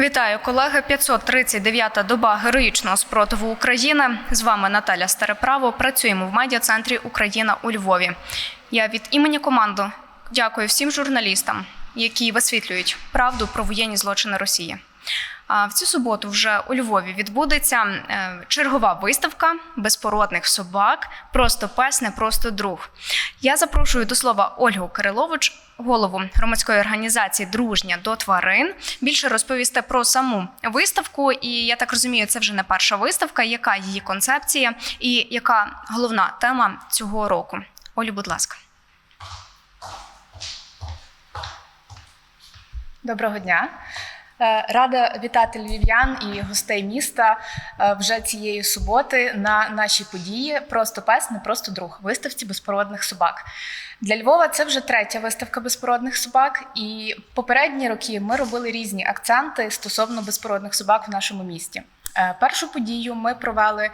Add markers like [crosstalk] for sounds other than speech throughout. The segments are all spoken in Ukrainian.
Вітаю, колеги. 539-та доба героїчного спротиву України. З вами Наталя Стареправо. Працюємо в медіа-центрі Україна у Львові. Я від імені команди дякую всім журналістам, які висвітлюють правду про воєнні злочини Росії. А в цю суботу вже у Львові відбудеться е, чергова виставка безпородних собак. Просто пес, не просто друг. Я запрошую до слова Ольгу Кирилович, голову громадської організації Дружня до тварин. Більше розповісти про саму виставку. І я так розумію, це вже не перша виставка. Яка її концепція і яка головна тема цього року? Олю, будь ласка. Доброго дня. Е, Рада вітати львів'ян і гостей міста е, вже цієї суботи на нашій події Просто пес, не просто друг виставці безпородних собак. Для Львова це вже третя виставка безпородних собак, і попередні роки ми робили різні акценти стосовно безпородних собак в нашому місті. Е, Першу подію ми провели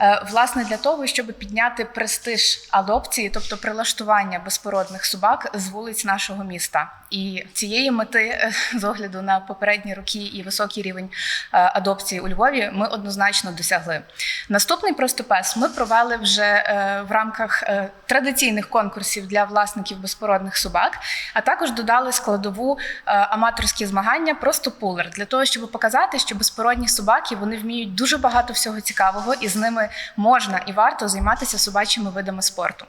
е, власне для того, щоб підняти престиж адопції, тобто прилаштування безпородних собак з вулиць нашого міста. І цієї мети, е, з огляду на попередні роки і високий рівень адопції у Львові, ми однозначно досягли. Наступний просто пес ми провели вже в рамках традиційних конкурсів для власників безпородних собак, а також додали складову аматорські змагання просто пулер для того, щоб показати, що безпородні собаки вони вміють дуже багато всього цікавого, і з ними можна і варто займатися собачими видами спорту.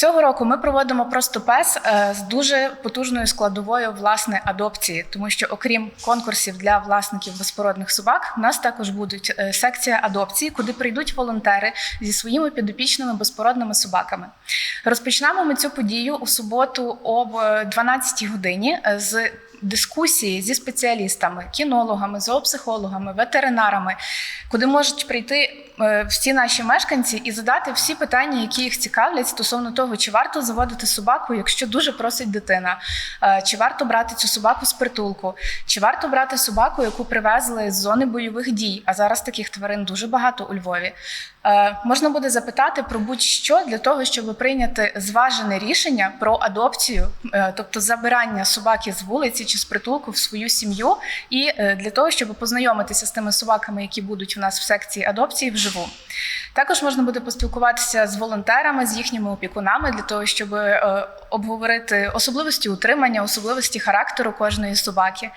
Цього року ми проводимо просто пес е, з дуже потужною складовою власне адопції, тому що окрім конкурсів для власників безпородних собак, у нас також будуть е, секція адопції, куди прийдуть волонтери зі своїми підопічними безпородними собаками. Розпочнемо ми цю подію у суботу об 12 годині е, з дискусії зі спеціалістами, кінологами, зоопсихологами, ветеринарами, куди можуть прийти е, всі наші мешканці і задати всі питання, які їх цікавлять стосовно того, чи варто заводити собаку, якщо дуже просить дитина, е, чи варто брати цю собаку з притулку, чи варто брати собаку, яку привезли з зони бойових дій. А зараз таких тварин дуже багато у Львові. Е, Можна буде запитати про будь-що для того, щоб прийняти зважене рішення про адопцію, тобто забирання собаки з вулиці чи з притулку в свою сім'ю, і е, для того, щоб познайомитися з тими собаками, які будуть у нас в секції адопції вживу. Також можна буде поспілкуватися з волонтерами, з їхніми опікунами для того, щоб е, обговорити особливості утримання, особливості характеру кожної собаки.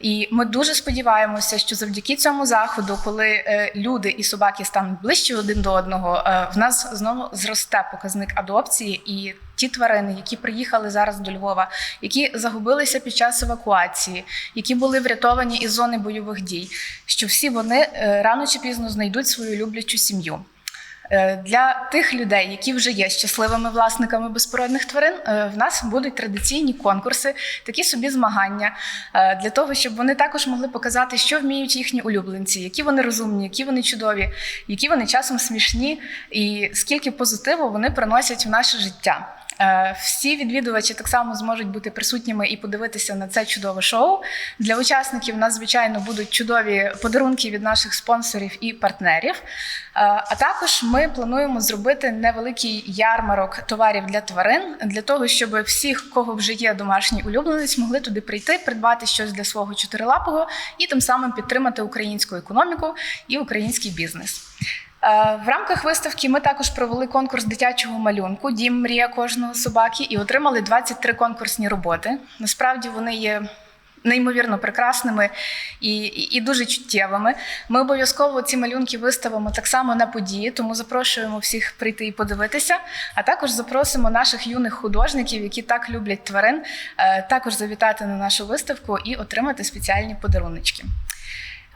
І ми дуже сподіваємося, що завдяки цьому заходу, коли е, люди і собаки стануть ближче один до одного, в нас знову зросте показник адопції і. Ті тварини, які приїхали зараз до Львова, які загубилися під час евакуації, які були врятовані із зони бойових дій, що всі вони е, рано чи пізно знайдуть свою люблячу сім'ю. Е, Для тих людей, які вже є щасливими власниками безпородних тварин, е, в нас будуть традиційні конкурси, такі собі змагання для того, щоб вони також могли показати, що вміють їхні улюбленці, які вони розумні, які вони чудові, які вони часом смішні, і скільки позитиву вони приносять в наше життя. Е, Всі відвідувачі так само зможуть бути присутніми і подивитися на це чудове шоу. Для учасників у нас, звичайно, будуть чудові подарунки від наших спонсорів і партнерів. Е, А також ми плануємо зробити невеликий ярмарок товарів для тварин для того, щоб всіх, кого вже є домашній улюбленець, могли туди прийти, придбати щось для свого чотирилапого і тим самим підтримати українську економіку і український бізнес. Е, В рамках виставки ми також провели конкурс дитячого малюнку Дім мрія кожного собаки і отримали 23 конкурсні роботи. Насправді вони є неймовірно прекрасними і, і, і дуже чуттєвими. Ми обов'язково ці малюнки виставимо так само на події, тому запрошуємо всіх прийти і подивитися. А також запросимо наших юних художників, які так люблять тварин, е, також завітати на нашу виставку і отримати спеціальні подаруночки.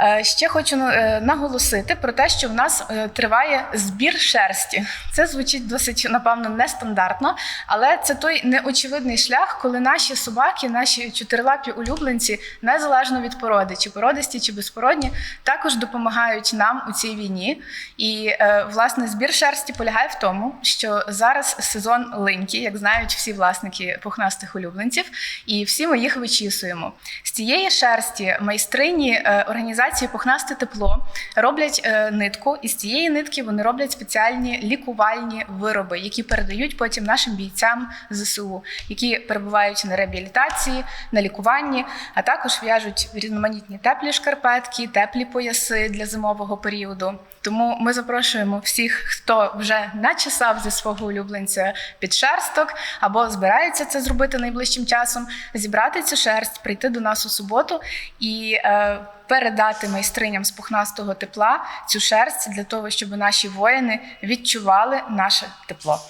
Е, Ще хочу е, наголосити про те, що в нас е, триває збір шерсті. Це звучить досить, напевно, нестандартно, але це той неочевидний шлях, коли наші собаки, наші чотирилапі улюбленці, незалежно від породи, чи породисті, чи безпородні, також допомагають нам у цій війні. І власне збір шерсті полягає в тому, що зараз сезон линьки, як знають всі власники пухнастих улюбленців, і всі ми їх вичісуємо. З цієї шерсті майстрині організації організації Пухнасте тепло роблять е, нитку, і з цієї нитки вони роблять спеціальні лікувальні вироби, які передають потім нашим бійцям ЗСУ, які перебувають на реабілітації, на лікуванні, а також в'яжуть різноманітні теплі шкарпетки, теплі пояси для зимового періоду. Тому ми запрошуємо всіх, хто вже начесав зі свого улюбленця під шерсток або збирається це зробити найближчим часом, зібрати цю шерсть, прийти до нас у суботу і е, передати майстриням з пухнастого тепла цю шерсть для того, щоб наші воїни відчували наше тепло.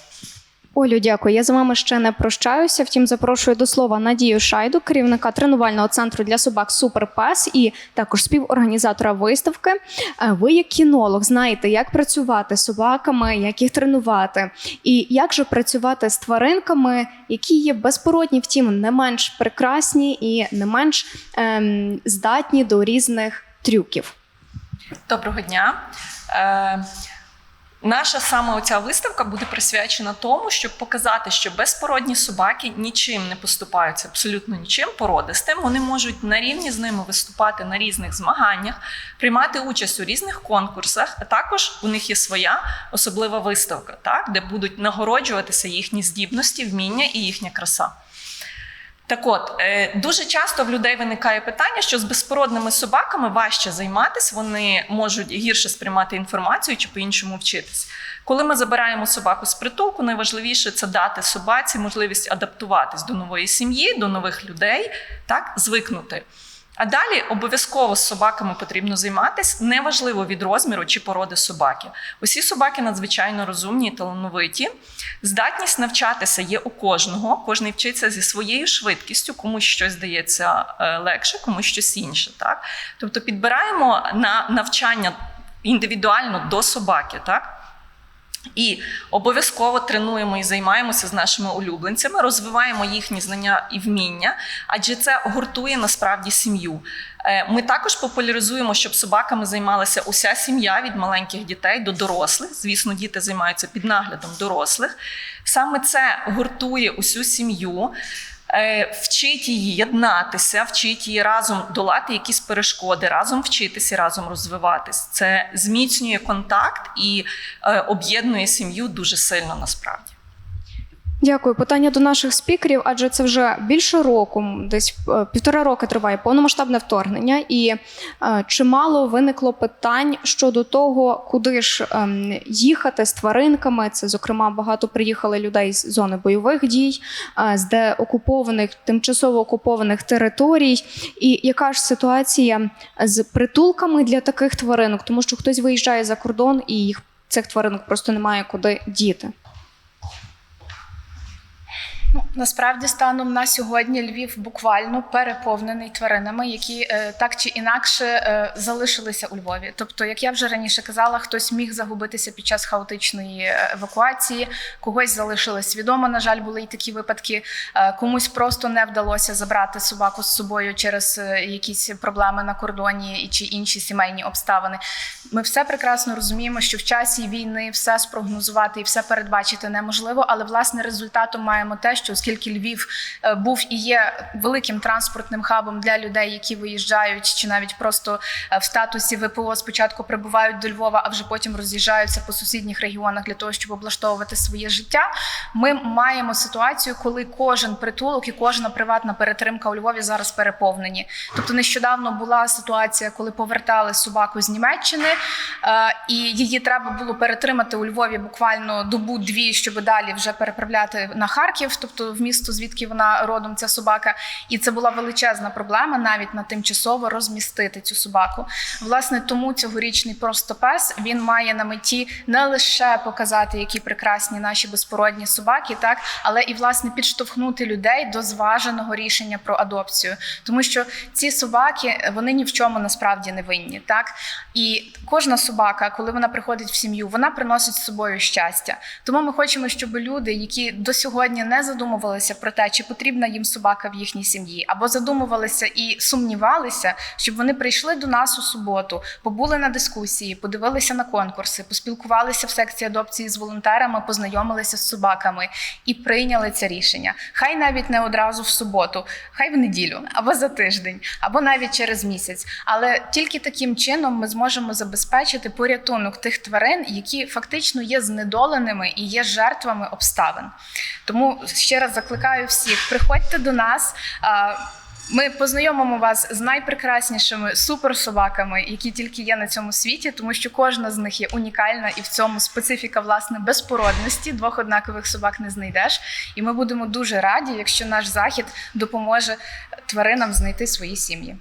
Олю, дякую. Я з вами ще не прощаюся. Втім, запрошую до слова Надію Шайду, керівника тренувального центру для собак Суперпес і також співорганізатора виставки. Е, Ви, як кінолог, знаєте, як працювати з собаками, як їх тренувати, і як же працювати з тваринками, які є безпородні, втім, не менш прекрасні і не менш ем, здатні до різних трюків. Доброго дня. Е, наша саме оця виставка буде присвячена тому, щоб показати, що безпородні собаки нічим не поступаються, абсолютно нічим породистим. Вони можуть на рівні з ними виступати на різних змаганнях, приймати участь у різних конкурсах. А також у них є своя особлива виставка, так, де будуть нагороджуватися їхні здібності, вміння і їхня краса. Так от, е, дуже часто в людей виникає питання, що з безпородними собаками важче займатися, вони можуть гірше сприймати інформацію чи по-іншому вчитись. Коли ми забираємо собаку з притулку, найважливіше це дати собаці можливість адаптуватись до нової сім'ї, до нових людей, так, звикнути. А далі обов'язково з собаками потрібно займатися, неважливо від розміру чи породи собаки. Усі собаки надзвичайно розумні і талановиті. Здатність навчатися є у кожного, кожен вчиться зі своєю швидкістю, комусь щось здається е, легше, комусь щось інше. Так? Тобто підбираємо на навчання індивідуально до собаки. Так? І обов'язково тренуємо і займаємося з нашими улюбленцями, розвиваємо їхні знання і вміння, адже це гуртує насправді сім'ю. Е, Ми також популяризуємо, щоб собаками займалася уся сім'я від маленьких дітей до дорослих. Звісно, діти займаються під наглядом дорослих. Саме це гуртує усю сім'ю. Е, Вчить її єднатися, вчить її разом долати якісь перешкоди, разом вчитися, разом розвиватись. Це зміцнює контакт і е, об'єднує сім'ю дуже сильно насправді. Дякую. Питання до наших спікерів, адже це вже більше року, десь е, півтора роки триває повномасштабне вторгнення, і е, чимало виникло питань щодо того, куди ж ем, їхати з тваринками. Це, зокрема, багато приїхали людей з зони бойових дій, е, з деокупованих, тимчасово окупованих територій. І яка ж ситуація з притулками для таких тваринок, тому що хтось виїжджає за кордон і їх цих тваринок просто немає куди діти. Ну, насправді, станом на сьогодні Львів буквально переповнений тваринами, які е, так чи інакше е, залишилися у Львові. Тобто, як я вже раніше казала, хтось міг загубитися під час хаотичної е, евакуації, когось залишили свідомо. На жаль, були й такі випадки. Е, комусь просто не вдалося забрати собаку з собою через е, якісь проблеми на кордоні чи інші сімейні обставини. Ми все прекрасно розуміємо, що в часі війни все спрогнозувати і все передбачити неможливо, але власне результатом маємо те, що оскільки Львів е, був і є великим транспортним хабом для людей, які виїжджають, чи навіть просто е, в статусі ВПО спочатку прибувають до Львова, а вже потім роз'їжджаються по сусідніх регіонах для того, щоб облаштовувати своє життя. Ми маємо ситуацію, коли кожен притулок і кожна приватна перетримка у Львові зараз переповнені. Тобто нещодавно була ситуація, коли повертали собаку з Німеччини, е, і її треба було перетримати у Львові буквально добу-дві, щоб далі вже переправляти на Харків, тобто в місто, звідки вона родом, ця собака. І це була величезна проблема навіть на тимчасово розмістити цю собаку. Власне, тому цьогорічний просто пес він має на меті не лише показати, які прекрасні наші безпородні собаки, так але і власне підштовхнути людей до зваженого рішення про адопцію, тому що ці собаки вони ні в чому насправді не винні, так і кожна собака, коли вона приходить в сім'ю, вона приносить з собою щастя. Тому ми хочемо, щоб люди, які до сьогодні не задоволені задумувалися про те, чи потрібна їм собака в їхній сім'ї, або задумувалися і сумнівалися, щоб вони прийшли до нас у суботу, побули на дискусії, подивилися на конкурси, поспілкувалися в секції адопції з волонтерами, познайомилися з собаками і прийняли це рішення. Хай навіть не одразу в суботу, хай в неділю, або за тиждень, або навіть через місяць. Але тільки таким чином ми зможемо забезпечити порятунок тих тварин, які фактично є знедоленими і є жертвами обставин. Тому ще раз закликаю всіх: приходьте до нас. Ми познайомимо вас з найпрекраснішими суперсобаками, які тільки є на цьому світі, тому що кожна з них є унікальна, і в цьому специфіка власне безпородності. Двох однакових собак не знайдеш. І ми будемо дуже раді, якщо наш захід допоможе тваринам знайти свої сім'ї.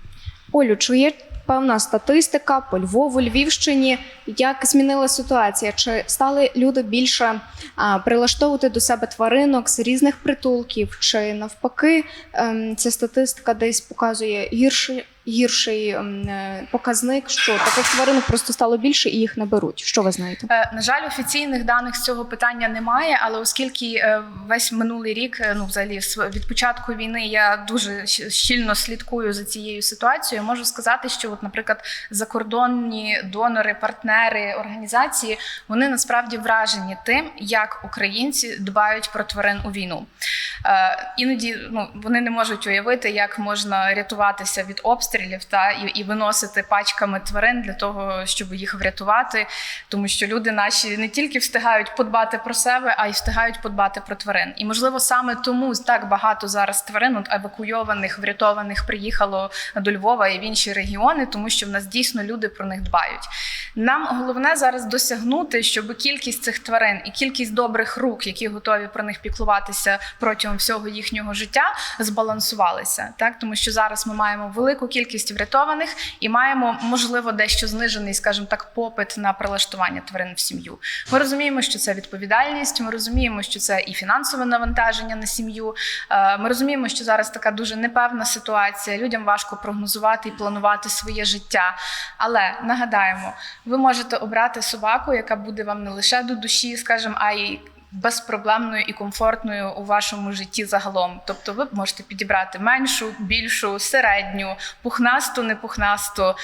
Олю, чи є певна статистика по Львову, Львівщині? Як змінила ситуація? Чи стали люди більше а, прилаштовувати до себе тваринок з різних притулків? Чи навпаки, ем, ця статистика десь показує гірший, гірший ем, е, показник, що таких тваринок просто стало більше і їх не беруть? Що ви знаєте? Е, На жаль, офіційних даних з цього питання немає, але оскільки е, весь минулий рік, ну взагалі від початку війни, я дуже щільно слідкую за цією ситуацією. Можу сказати, що, от, наприклад, закордонні донори, партнери, організації вони насправді вражені тим, як українці дбають про тварин у війну. Іноді ну вони не можуть уявити, як можна рятуватися від обстрілів та і, і виносити пачками тварин для того, щоб їх врятувати, тому що люди наші не тільки встигають подбати про себе, а й встигають подбати про тварин. І можливо саме тому так багато зараз тварин от, евакуйованих, врятованих приїхало до Львова і в інші регіони, тому що в нас дійсно люди про них дбають. Нам головне зараз досягнути, щоб кількість цих тварин і кількість добрих рук, які готові про них піклуватися протягом всього їхнього життя, збалансувалися. Так, тому що зараз ми маємо велику кількість врятованих і маємо, можливо, дещо знижений, скажімо так, попит на прилаштування тварин в сім'ю. Ми розуміємо, що це відповідальність. Ми розуміємо, що це і фінансове навантаження на сім'ю. Е, Ми розуміємо, що зараз така дуже непевна ситуація. Людям важко прогнозувати і планувати своє життя. Але нагадаємо, ви можете обрати собаку, яка буде вам не лише до душі, скажімо, а й безпроблемною і комфортною у вашому житті загалом. Тобто, ви можете підібрати меншу, більшу, середню, пухнасту, непухнасту.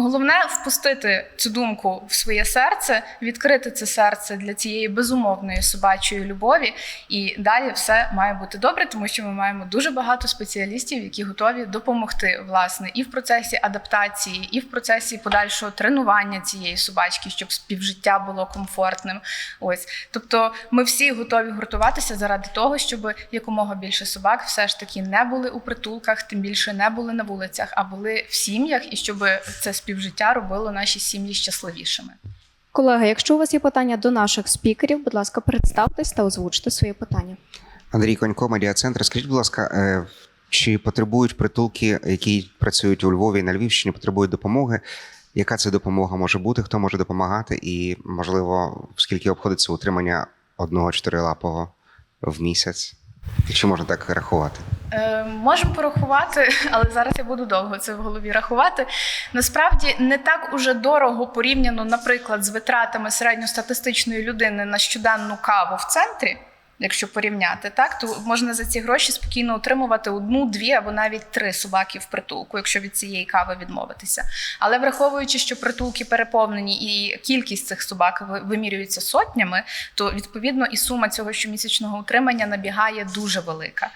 Головне впустити цю думку в своє серце, відкрити це серце для цієї безумовної собачої любові, і далі все має бути добре, тому що ми маємо дуже багато спеціалістів, які готові допомогти власне і в процесі адаптації, і в процесі подальшого тренування цієї собачки, щоб співжиття було комфортним. Ось тобто, ми всі готові гуртуватися заради того, щоб якомога більше собак все ж таки не були у притулках, тим більше не були на вулицях, а були в сім'ях, і щоб це співжиття робило наші сім'ї щасливішими. Колеги, якщо у вас є питання до наших спікерів, будь ласка, представтесь та озвучте свої питання. Андрій Конько, медіа-центр. Скажіть, будь ласка, е, чи потребують притулки, які працюють у Львові і на Львівщині, потребують допомоги? Яка це допомога може бути? Хто може допомагати? І, можливо, скільки обходиться утримання одного чотирилапого в місяць? І чи можна так рахувати? Е, можемо порахувати, [laughs] але зараз я буду довго це в голові рахувати. Насправді не так уже дорого порівняно, наприклад, з витратами середньостатистичної людини на щоденну каву в центрі. Якщо порівняти, так то можна за ці гроші спокійно отримувати одну, дві або навіть три собаки в притулку, якщо від цієї кави відмовитися. Але враховуючи, що притулки переповнені і кількість цих собак вимірюється сотнями, то відповідно і сума цього щомісячного утримання набігає дуже велика.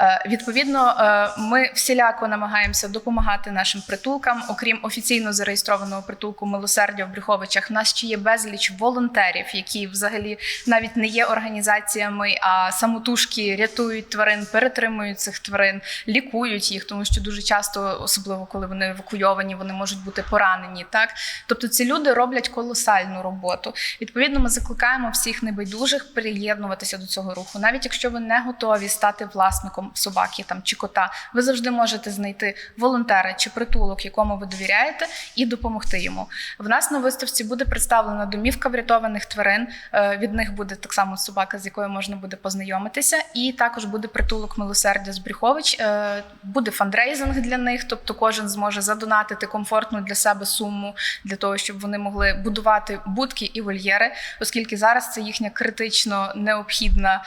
Е, Відповідно, е, ми всіляко намагаємося допомагати нашим притулкам. Окрім офіційно зареєстрованого притулку милосердя в Брюховичах, в нас ще є безліч волонтерів, які взагалі навіть не є організаціями, а самотужки рятують тварин, перетримують цих тварин, лікують їх, тому що дуже часто, особливо коли вони евакуйовані, вони можуть бути поранені. Так, тобто ці люди роблять колосальну роботу. Відповідно, ми закликаємо всіх небайдужих приєднуватися до цього руху, навіть якщо ви не готові стати власником собаки там чи кота, ви завжди можете знайти волонтера чи притулок, якому ви довіряєте, і допомогти йому. В нас на виставці буде представлена домівка врятованих тварин. Е, Від них буде так само собака, з якою можна буде познайомитися, і також буде притулок милосердя з Брюхович. Е, Буде фандрейзинг для них, тобто кожен зможе задонатити комфортну для себе суму для того, щоб вони могли будувати будки і вольєри, оскільки зараз це їхня критично необхідна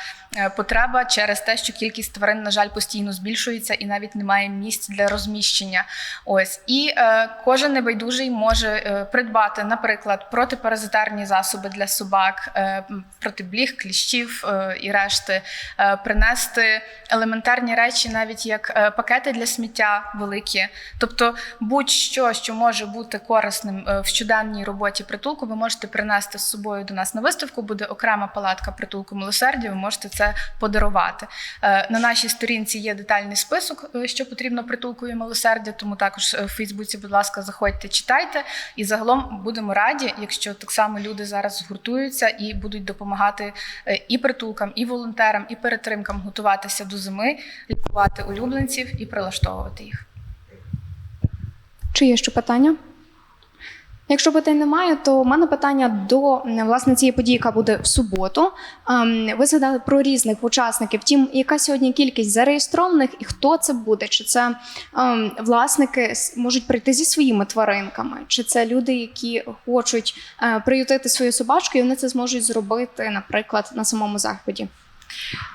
потреба через те, що кількість тварин, на жаль, постійно збільшується і навіть немає місць для розміщення. Ось і е, кожен небайдужий може е, придбати, наприклад, протипаразитарні засоби для собак, е, проти бліг, кліщів е, і решти, е, принести елементарні речі, навіть як е, пакети для сміття великі. Тобто, будь-що, що може бути корисним е, в щоденній роботі притулку, ви можете принести з собою до нас на виставку. Буде окрема палатка притулку милосердя. Ви можете це подарувати. Е, На нашій сторінці є детальний список, е, що потрібно притулку і милосердя. Тому також е, в Фейсбуці, будь ласка, заходьте, читайте. І загалом будемо раді, якщо так само люди зараз згуртуються і будуть допомагати і притулкам, і волонтерам, і перетримкам готуватися до зими, лікувати улюбленців і прилаштовувати їх. Чи є ще питання? Якщо питань немає, то у мене питання до власне цієї події, яка буде в суботу. Ем, Ви згадали про різних учасників. Втім, яка сьогодні кількість зареєстрованих і хто це буде? Чи це ем, власники можуть прийти зі своїми тваринками? Чи це люди, які хочуть е, приютити свою собачку, і вони це зможуть зробити, наприклад, на самому заході?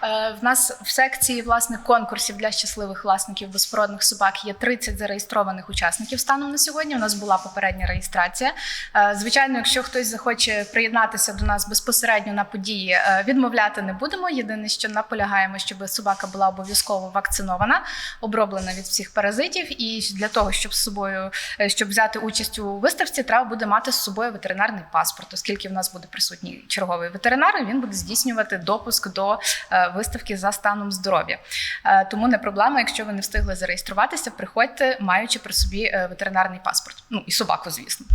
Е, В нас в секції власне конкурсів для щасливих власників безпородних собак є 30 зареєстрованих учасників станом на сьогодні. У нас була попередня реєстрація. Е, Звичайно, якщо хтось захоче приєднатися до нас безпосередньо на події, е, відмовляти не будемо. Єдине, що наполягаємо, щоб собака була обов'язково вакцинована, оброблена від всіх паразитів. І для того, щоб з собою, щоб взяти участь у виставці, треба буде мати з собою ветеринарний паспорт, оскільки в нас буде присутній черговий ветеринар, і він буде здійснювати допуск до виставки за станом здоров'я. Е, Тому не проблема, якщо ви не встигли зареєструватися, приходьте, маючи при собі е, ветеринарний паспорт. Ну і собаку, звісно.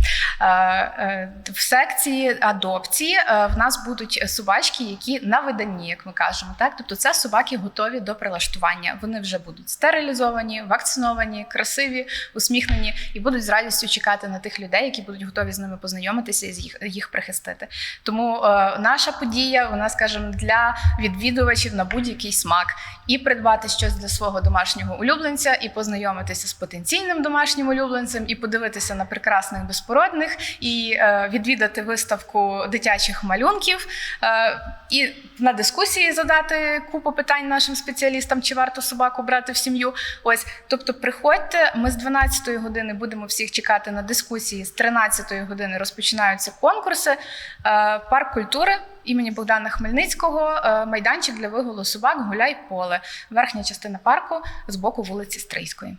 Е, е, В секції адопції е, в нас будуть собачки, які на виданні, як ми кажемо. Так, тобто це собаки готові до прилаштування. Вони вже будуть стерилізовані, вакциновані, красиві, усміхнені і будуть з радістю чекати на тих людей, які будуть готові з ними познайомитися і їх, їх прихистити. Тому наша подія, вона, скажімо, для відвідувачів на будь-який смак і придбати щось для свого домашнього улюбленця, і познайомитися з потенційним домашнім улюбленцем, і подивитися на прекрасних безпородних, і е, відвідати виставку дитячих малюнків, е, і на дискусії задати купу питань нашим спеціалістам, чи варто собаку брати в сім'ю. Ось, тобто, приходьте. Ми з 12 години будемо всіх чекати на дискусії. З 13 години розпочинаються конкурси. Е, Парк культури імені Богдана Хмельницького, е, майданчик для вигулу собак, гуляй поле. Верхня частина парку з боку вулиці Стрийської.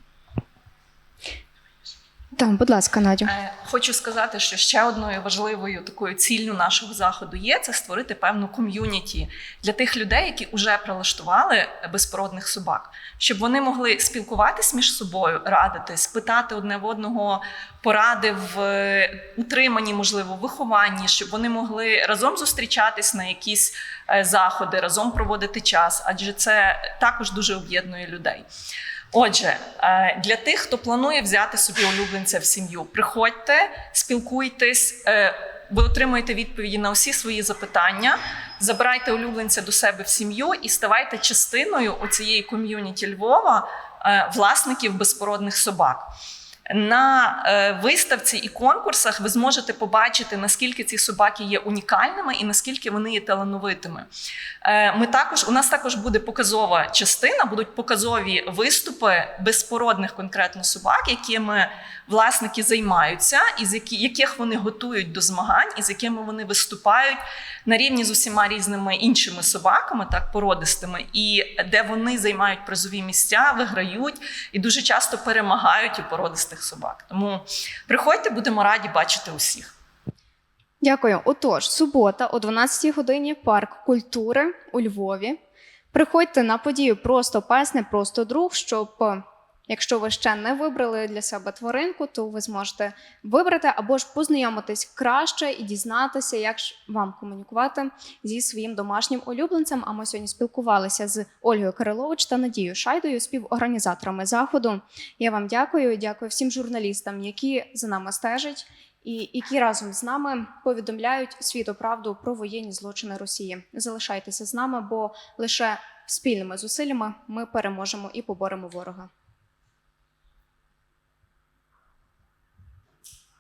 Так, будь ласка, Надю. Е, Хочу сказати, що ще одною важливою такою ціллю нашого заходу є це створити певну ком'юніті для тих людей, які вже прилаштували безпородних собак, щоб вони могли спілкуватись між собою, радитись, питати одне в одного поради в е, утриманні, можливо, вихованні, щоб вони могли разом зустрічатись на якісь е, заходи, разом проводити час, адже це також дуже об'єднує людей. Отже, е, для тих, хто планує взяти собі улюбленця в сім'ю, приходьте, спілкуйтесь, е, ви отримуєте відповіді на усі свої запитання. Забирайте улюбленця до себе в сім'ю і ставайте частиною у цієї ком'юніті Львова е, власників безпородних собак. На е, виставці і конкурсах ви зможете побачити, наскільки ці собаки є унікальними і наскільки вони є талановитими. Е, Ми також у нас також буде показова частина, будуть показові виступи безпородних конкретно собак, якими власники займаються, і з яких вони готують до змагань, і з якими вони виступають на рівні з усіма різними іншими собаками, так породистими, і де вони займають призові місця, виграють і дуже часто перемагають у породистих собак. Тому приходьте, будемо раді бачити усіх. Дякую. Отож, субота о 12-й годині парк культури у Львові. Приходьте на подію просто пес, не просто друг, щоб, якщо ви ще не вибрали для себе тваринку, то ви зможете вибрати або ж познайомитись краще і дізнатися, як ж вам комунікувати зі своїм домашнім улюбленцем. А ми сьогодні спілкувалися з Ольгою Кирилович та Надією Шайдою, співорганізаторами заходу. Я вам дякую. Дякую всім журналістам, які за нами стежать і які разом з нами повідомляють світу правду про воєнні злочини Росії. Залишайтеся з нами, бо лише спільними зусиллями ми переможемо і поборемо ворога.